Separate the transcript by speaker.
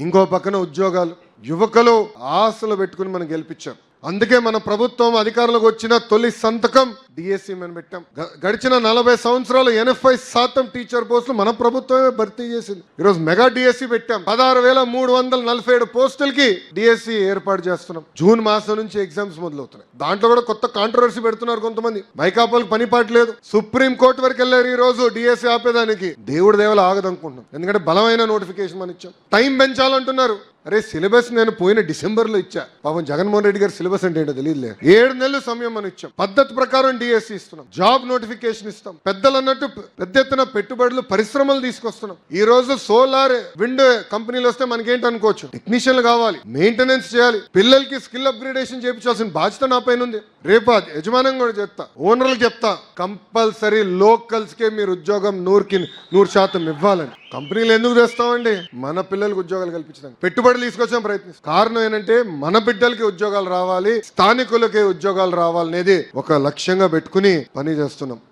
Speaker 1: ఇంకో పక్కన ఉద్యోగాలు. యువకులు ఆశలు పెట్టుకుని మనం గెలిపించాం. అందుకే మన ప్రభుత్వం అధికారంలోకి వచ్చిన తొలి సంతకం డిఎస్సి మనం పెట్టాం. గ- గడిచిన నలభై సంవత్సరాలు ఎనభై శాతం టీచర్ పోస్టులు మన ప్రభుత్వమే భర్తీ చేసింది. ఈరోజు మెగా డిఎస్సి పెట్టాం. పదహారు వేల మూడు వందల నలభై ఏడు పోస్టులకి డిఎస్సి ఏర్పాటు చేస్తున్నాం. జూన్ మాసం నుంచి ఎగ్జామ్స్ మొదలవుతున్నాయి. దాంట్లో కూడా కొత్త కాంట్రవర్సీ పెడుతున్నారు కొంతమంది. మైకాపాలకు పని పాట లేదు. సుప్రీం కోర్టు వరకు వెళ్ళారు ఈ రోజు డిఎస్సి ఆపేదానికి. దేవుడి దేవలు ఆగదనుకుంటున్నాం. ఎందుకంటే బలమైన నోటిఫికేషన్ మనం ఇచ్చాం. టైం పెంచాలంటున్నారు. అరే సిలబస్ నేను పోయిన డిసెంబర్లో ఇచ్చా. పాపం జగన్మోహన్ రెడ్డి గారి సిలబస్ అంటే ఏంటో తెలియదులే ఏడు నెలలు సమయం మనం ఇచ్చాం. పద్ధతి ప్రకారం డిఎస్సి ఇస్తున్నాం. జాబ్ నోటిఫికేషన్ ఇస్తాం. పెద్దలు అన్నట్టు పెద్ద ఎత్తున పెట్టుబడులు పరిశ్రమలు తీసుకొస్తున్నాం. ఈ రోజు సోలార్ విండ్ కంపెనీలు వస్తే మనకేంటి అనుకోవచ్చు? టెక్నీషియన్లు కావాలి. మెయింటెనెన్స్ చేయాలి. పిల్లలకి స్కిల్ అప్గ్రేడేషన్ చేయించాల్సిన బాధ్యత నా పైన ఉంది. రేపు అది యజమానం కూడా చెప్తా. ఓనర్లు చెప్తా. కంపల్సరీ లోకల్స్ కే మీరు ఉద్యోగం నూరుకి నూరు శాతం ఇవ్వాలని. కంపెనీలు ఎందుకు తెస్తామండి? మన పిల్లలకు ఉద్యోగాలు కల్పించడం పెట్టుబడులు తీసుకొచ్చాం ప్రయత్నిస్తాం కారణం ఏంటంటే మన బిడ్డలకి ఉద్యోగాలు రావాలి స్థానికులకి ఉద్యోగాలు రావాలనేది ఒక లక్ష్యంగా పెట్టుకుని పని చేస్తున్నాం.